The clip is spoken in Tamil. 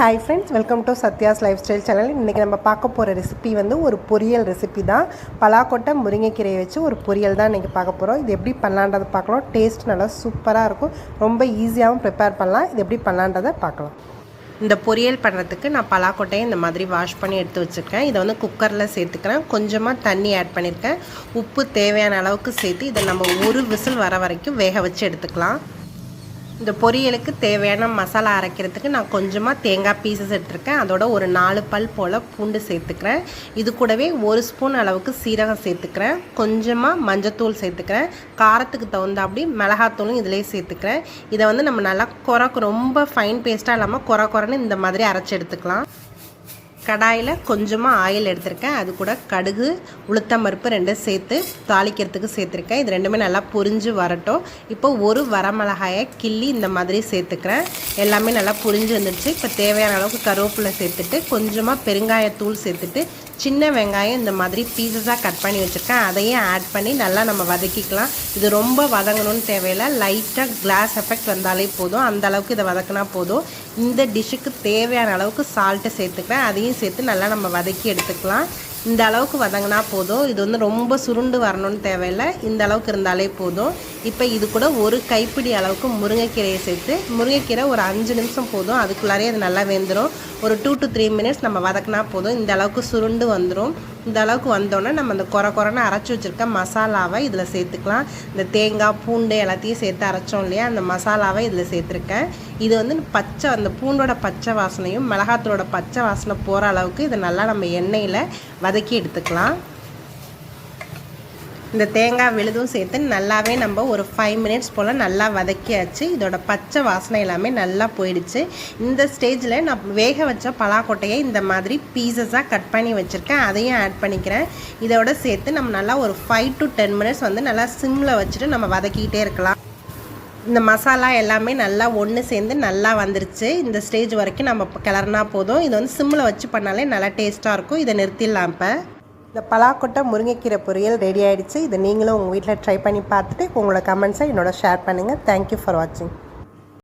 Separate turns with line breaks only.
Hi friends welcome to Sathya's life style channel இன்றைக்கி நம்ம பார்க்க போகிற ரெசிபி வந்து ஒரு பொரியல் ரெசிபி தான். பலாக்கொட்டை முருங்கைக்கீரையை வச்சு ஒரு பொரியல் தான் இன்றைக்கி பார்க்க போகிறோம் இது எப்படி பண்ணலான்றதை பார்க்கலாம். டேஸ்ட் நல்லா சூப்பராக இருக்கும். ரொம்ப ஈஸியாகவும் ப்ரிப்பேர் பண்ணலாம். இது எப்படி பண்ணலான்றதை பார்க்கலாம். இந்த பொரியல் பண்ணுறதுக்கு நான் பலாக்கொட்டையை இந்த மாதிரி வாஷ் பண்ணி எடுத்து வச்சுருக்கேன். இதை வந்து குக்கரில் சேர்த்துக்கிறேன். கொஞ்சமாக தண்ணி ஆட் பண்ணியிருக்கேன் உப்பு தேவையான அளவுக்கு சேர்த்து இதை நம்ம ஒரு விசில் வர வரைக்கும் வேக வச்சு எடுத்துக்கலாம். இந்த பொரியலுக்கு தேவையான மசாலா அரைக்கிறதுக்கு நான் கொஞ்சமாக தேங்காய் பீசஸ் எடுத்துருக்கேன். அதோட ஒரு நாலு பல் போல் பூண்டு சேர்த்துக்கிறேன். இது கூடவே ஒரு ஸ்பூன் அளவுக்கு சீரகம் சேர்த்துக்கிறேன். கொஞ்சமாக மஞ்சத்தூள் சேர்த்துக்கிறேன். காரத்துக்கு தகுந்தாப்படி மிளகாத்தூளும் இதிலே சேர்த்துக்கிறேன். இதை வந்து நம்ம நல்லா குறை ரொம்ப ஃபைன் பேஸ்ட்டாக இல்லாமல் குறை குறைன்னு இந்த மாதிரி அரைச்சி எடுத்துக்கலாம். கடாயில் கொஞ்சமாக ஆயில் எடுத்திருக்கேன். அது கூட கடுகு உளுத்தம்பருப்பு ரெண்டும் சேர்த்து தாளிக்கிறதுக்கு சேர்த்துருக்கேன். இது ரெண்டுமே நல்லா பொரிஞ்சு வரட்டும். இப்போ ஒரு வரமிளகாயை கிள்ளி இந்த மாதிரி சேர்த்துக்கிறேன். எல்லாமே நல்லா புரிஞ்சு வந்துடுச்சு இப்போ தேவையான அளவுக்கு கருவேப்பிலை சேர்த்துட்டு கொஞ்சமாக பெருங்காயத்தூள் சேர்த்துட்டு சின்ன வெங்காயம் இந்த மாதிரி பீசஸாக கட் பண்ணி வச்சுருக்கேன். அதையும் ஆட் பண்ணி நல்லா நம்ம வதக்கிக்கலாம். இது ரொம்ப வதங்கணும்னு தேவையில்லை. லைட்டாக கிளாஸ் எஃபெக்ட் வந்தாலே போதும். அந்த அளவுக்கு இதை வதக்கினா போதும். இந்த டிஷ்ஷுக்கு தேவையான அளவுக்கு சால்ட்டு சேர்த்துக்கிறேன். அதையும் சேர்த்து நல்லா நம்ம வதக்கி எடுத்துக்கலாம். இந்த அளவுக்கு வதங்கினா போதும். இது வந்து ரொம்ப சுருண்டு வரணும்னு தேவையில்லை. இந்த அளவுக்கு இருந்தாலே போதும். இப்போ இது கூட ஒரு கைப்பிடி அளவுக்கு முருங்கைக்கீரையை சேர்த்து முருங்கைக்கீரை ஒரு அஞ்சு நிமிஷம் போதும். அதுக்குள்ளாரே அது நல்லா வெந்துடும் ஒரு டூ டு த்ரீ மினிட்ஸ் நம்ம வதக்கினா போதும். இந்த அளவுக்கு சுருண்டு வந்துடும் இந்த அளவுக்கு வந்தோடனே நம்ம அந்த குறை குறைன்னு அரைச்சி வச்சுருக்க மசாலாவை இதில் சேர்த்துக்கலாம். இந்த தேங்காய் பூண்டு எல்லாத்தையும் சேர்த்து அரைச்சோம் இல்லையா? அந்த மசாலாவை இதில் சேர்த்துருக்கேன். இது வந்து பச்சை அந்த பூண்டோட பச்சை வாசனையும் மிளகாத்தூளோட பச்சை வாசனை போகிற அளவுக்கு இதை நல்லா நம்ம எண்ணெயில் வதக்கி எடுத்துக்கலாம். இந்த தேங்காய் விழுதும் சேர்த்து நல்லாவே நம்ம ஒரு ஃபைவ் மினிட்ஸ் போல் நல்லா வதக்கியாச்சு. இதோட பச்சை வாசனை எல்லாமே நல்லா போயிடுச்சு. இந்த ஸ்டேஜில் நான் வேக வச்ச பலாக்கொட்டையை இந்த மாதிரி பீசஸாக கட் பண்ணி வச்சுருக்கேன். அதையும் ஆட் பண்ணிக்கிறேன். இதோட சேர்த்து நம்ம நல்லா ஒரு ஃபைவ் டு டென் மினிட்ஸ் வந்து நல்லா சிம்மில் வச்சுட்டு நம்ம வதக்கிக்கிட்டே இருக்கலாம். இந்த மசாலா எல்லாமே நல்லா ஒன்று சேர்ந்து நல்லா வந்துருச்சு. இந்த ஸ்டேஜ் வரைக்கும் நம்ம கிளறினா போதும். இது வந்து சிம்மில் வச்சு பண்ணாலே நல்லா டேஸ்ட்டாக இருக்கும். இதை நிறுத்திடலாம் இப்போ. இந்த பலாக்கொட்டை முருங்கைக்கீரை பொரியல் ரெடி ஆகிடுச்சு இதை நீங்களும் உங்கள் வீட்டில் ட்ரை பண்ணி பார்த்துட்டு உங்களோட கமெண்ட்ஸை என்னோட ஷேர் பண்ணுங்கள் தேங்க்யூ ஃபார் வாட்சிங்